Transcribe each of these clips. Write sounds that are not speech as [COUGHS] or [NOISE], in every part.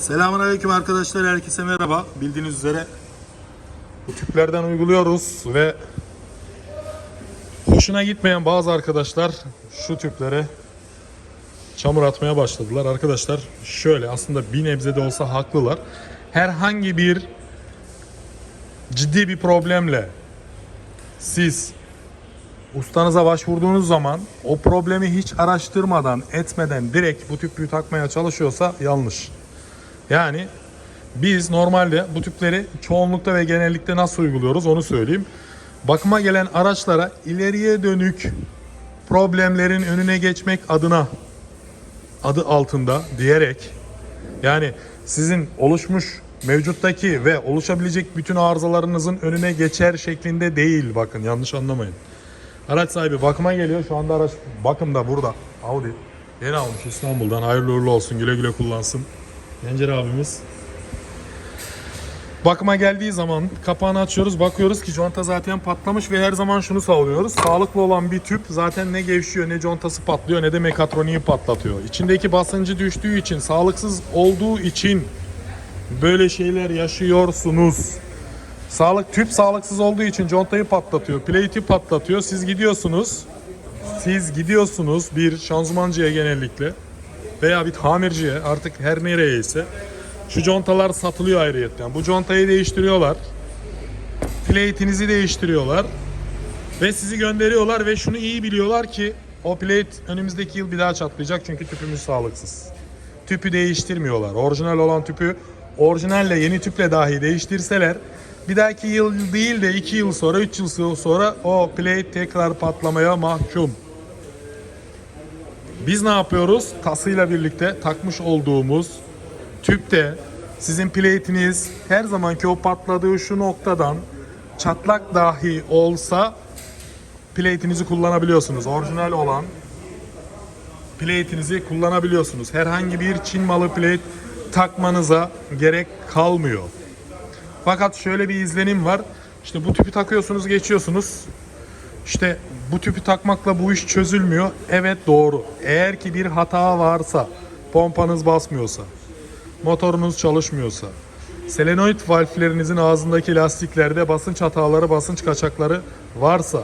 Selamünaleyküm arkadaşlar, herkese merhaba. Bildiğiniz üzere bu tüplerden uyguluyoruz ve hoşuna gitmeyen bazı arkadaşlar şu tüplere çamur atmaya başladılar. Arkadaşlar şöyle aslında bir nebze de olsa haklılar. Herhangi bir ciddi bir problemle siz ustanıza başvurduğunuz zaman o problemi hiç araştırmadan, etmeden direkt bu tüpü takmaya çalışıyorsa yanlış. Yani biz normalde bu tüpleri çoğunlukta ve genellikle nasıl uyguluyoruz onu söyleyeyim. Bakıma gelen araçlara ileriye dönük problemlerin önüne geçmek adına adı altında diyerek yani sizin oluşmuş mevcuttaki ve oluşabilecek bütün arızalarınızın önüne geçer şeklinde değil bakın yanlış anlamayın. Araç sahibi bakıma geliyor. Şu anda araç bakımda burada. Audi. Yeni almış İstanbul'dan. Hayırlı uğurlu olsun. Güle güle kullansın. Gencer abimiz. Bakıma geldiği zaman kapağını açıyoruz. Bakıyoruz ki conta zaten patlamış ve her zaman şunu savunuyoruz. Sağlıklı olan bir tüp zaten ne gevşiyor ne contası patlıyor ne de mekatroniği patlatıyor. İçindeki basıncı düştüğü için sağlıksız olduğu için böyle şeyler yaşıyorsunuz. Sağlık tüp sağlıksız olduğu için contayı patlatıyor, plate'i patlatıyor. Siz gidiyorsunuz. Siz gidiyorsunuz bir şanzımancıya genellikle veya bir tamirciye artık her nereyse şu contalar satılıyor ayrıyetten. Bu contayı değiştiriyorlar. Plate'inizi değiştiriyorlar. Ve sizi gönderiyorlar ve şunu iyi biliyorlar ki o plate önümüzdeki yıl bir daha çatlayacak çünkü tüpümüz sağlıksız. Tüpü değiştirmiyorlar. Orijinal olan tüpü orijinalle yeni tüple dahi değiştirseler bir dahaki yıl değil de 2 yıl sonra 3 yıl sonra o plate tekrar patlamaya mahkum. Biz ne yapıyoruz? Kasıyla birlikte takmış olduğumuz tüpte sizin plate'iniz her zamanki o patladığı şu noktadan çatlak dahi olsa plate'inizi kullanabiliyorsunuz. Orijinal olan plate'inizi kullanabiliyorsunuz. Herhangi bir Çin malı plate takmanıza gerek kalmıyor. Fakat şöyle bir izlenim var. İşte bu tüpü takıyorsunuz, geçiyorsunuz. İşte bu tüpü takmakla bu iş çözülmüyor. Evet doğru. Eğer ki bir hata varsa, pompanız basmıyorsa, motorunuz çalışmıyorsa, selenoid valflerinizin ağzındaki lastiklerde basınç hataları, basınç kaçakları varsa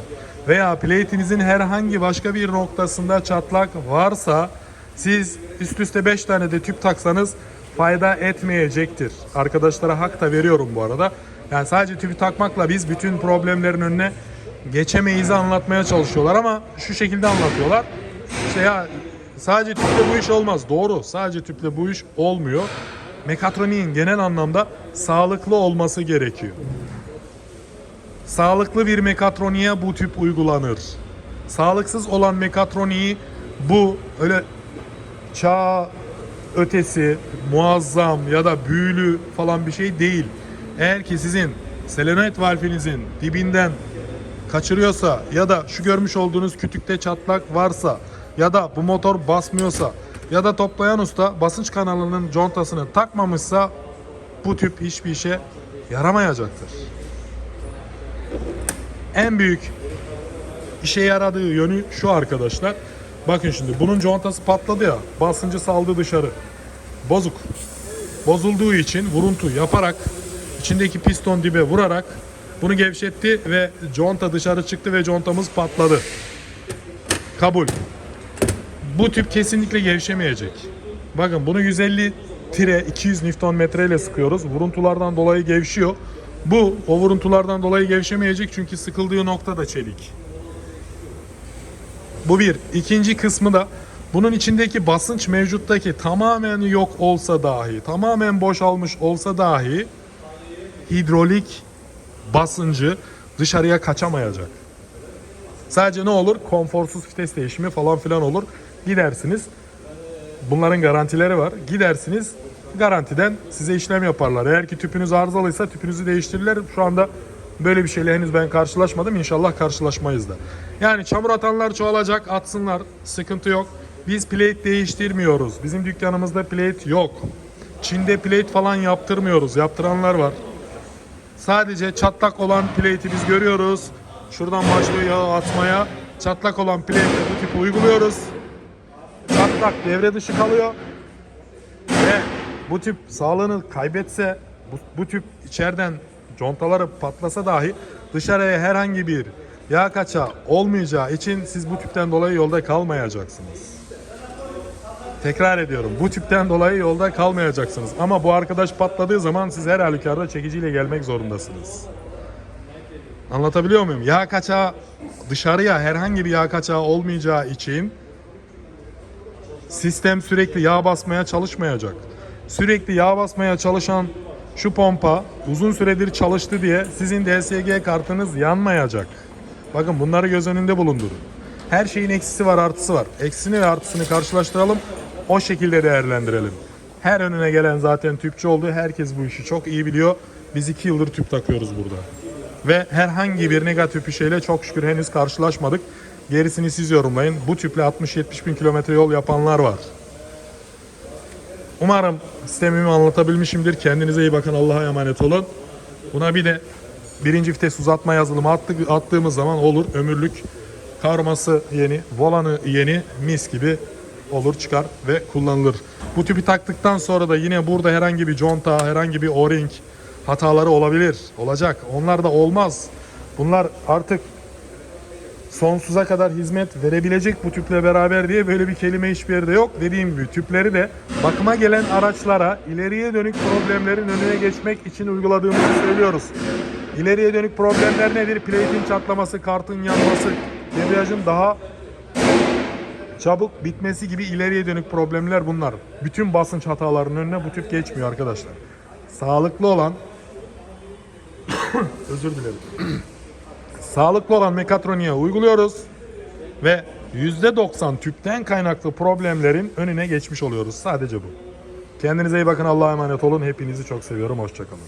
veya plate'inizin herhangi başka bir noktasında çatlak varsa siz üst üste 5 tane de tüp taksanız fayda etmeyecektir. Arkadaşlara hak da veriyorum bu arada. Yani sadece tüpü takmakla biz bütün problemlerin önüne geçemeyiz anlatmaya çalışıyorlar ama şu şekilde anlatıyorlar. İşte ya sadece tüple bu iş olmaz. Doğru. Sadece tüple bu iş olmuyor. Mekatroniğin genel anlamda sağlıklı olması gerekiyor. Sağlıklı bir mekatroniğe bu tüp uygulanır. Sağlıksız olan mekatroniği bu öyle çağ ötesi, muazzam ya da büyülü falan bir şey değil. Eğer ki sizin selenoid valfinizin dibinden kaçırıyorsa ya da şu görmüş olduğunuz kütükte çatlak varsa ya da bu motor basmıyorsa ya da toplayan usta basınç kanalının contasını takmamışsa bu tüp hiçbir işe yaramayacaktır. En büyük işe yaradığı yönü şu arkadaşlar. Bakın şimdi bunun contası patladı ya. Basıncı saldı dışarı. Bozuk. Bozulduğu için vuruntu yaparak içindeki piston dibe vurarak bunu gevşetti ve conta dışarı çıktı ve contamız patladı. Kabul. Bu tüp kesinlikle gevşemeyecek. Bakın bunu 150 tire 200 Nm ile sıkıyoruz. Vuruntulardan dolayı gevşiyor. Bu o vuruntulardan dolayı gevşemeyecek çünkü sıkıldığı nokta da çelik. Bu bir. İkinci kısmı da bunun içindeki basınç mevcuttaki tamamen yok olsa dahi, tamamen boşalmış olsa dahi hidrolik basıncı dışarıya kaçamayacak. Sadece ne olur? Konforsuz vites değişimi falan filan olur. Gidersiniz. Bunların garantileri var. Gidersiniz garantiden size işlem yaparlar. Eğer ki tüpünüz arızalıysa tüpünüzü değiştirirler. Şu anda böyle bir şeyle henüz ben karşılaşmadım. İnşallah karşılaşmayız da. Yani çamur atanlar çoğalacak. Atsınlar. Sıkıntı yok. Biz plate değiştirmiyoruz. Bizim dükkanımızda plate yok. Çin'de plate falan yaptırmıyoruz. Yaptıranlar var. Sadece çatlak olan plate'i biz görüyoruz. Şuradan başlıyor yağı atmaya. Çatlak olan plate'e bu tipi uyguluyoruz. Çatlak devre dışı kalıyor. Ve bu tüp sağlığını kaybetse, bu, bu tüp içeriden contaları patlasa dahi dışarıya herhangi bir yağ kaçağı olmayacağı için siz bu tüpten dolayı yolda kalmayacaksınız. Tekrar ediyorum. Bu tüpten dolayı yolda kalmayacaksınız. Ama bu arkadaş patladığı zaman siz her halükarda çekiciyle gelmek zorundasınız. Anlatabiliyor muyum? Yağ kaçağı dışarıya herhangi bir yağ kaçağı olmayacağı için sistem sürekli yağ basmaya çalışmayacak. Sürekli yağ basmaya çalışan şu pompa uzun süredir çalıştı diye sizin DSG kartınız yanmayacak. Bakın bunları göz önünde bulundurun. Her şeyin eksisi var artısı var. Eksini ve artısını karşılaştıralım. O şekilde değerlendirelim. Her önüne gelen zaten tüpçü oldu. Herkes bu işi çok iyi biliyor. Biz iki yıldır tüp takıyoruz burada. Ve herhangi bir negatif bir şeyle çok şükür henüz karşılaşmadık. Gerisini siz yorumlayın. Bu tüple 60-70 bin kilometre yol yapanlar var. Umarım sistemimi anlatabilmişimdir. Kendinize iyi bakın. Allah'a emanet olun. Buna bir de birinci vites uzatma yazılımı attık, attığımız zaman olur. Ömürlük kavraması yeni, volanı yeni, mis gibi olur çıkar ve kullanılır. Bu tüpü taktıktan sonra da yine burada herhangi bir conta, herhangi bir o-ring hataları olabilir. Olacak. Onlar da olmaz. Bunlar artık sonsuza kadar hizmet verebilecek bu tüple beraber diye böyle bir kelime hiçbir yerde yok. Dediğim gibi tüpleri de bakıma gelen araçlara ileriye dönük problemlerin önüne geçmek için uyguladığımızı söylüyoruz. İleriye dönük problemler nedir? Plate'in çatlaması, kartın yanması, debriyajın daha çabuk bitmesi gibi ileriye dönük problemler bunlar. Bütün basınç hatalarının önüne bu tüp geçmiyor arkadaşlar. Sağlıklı olan [COUGHS] özür dilerim. Sağlıklı olan mekatroniğe uyguluyoruz ve %90 tüpten kaynaklı problemlerin önüne geçmiş oluyoruz. Sadece bu. Kendinize iyi bakın. Allah'a emanet olun. Hepinizi çok seviyorum. Hoşçakalın.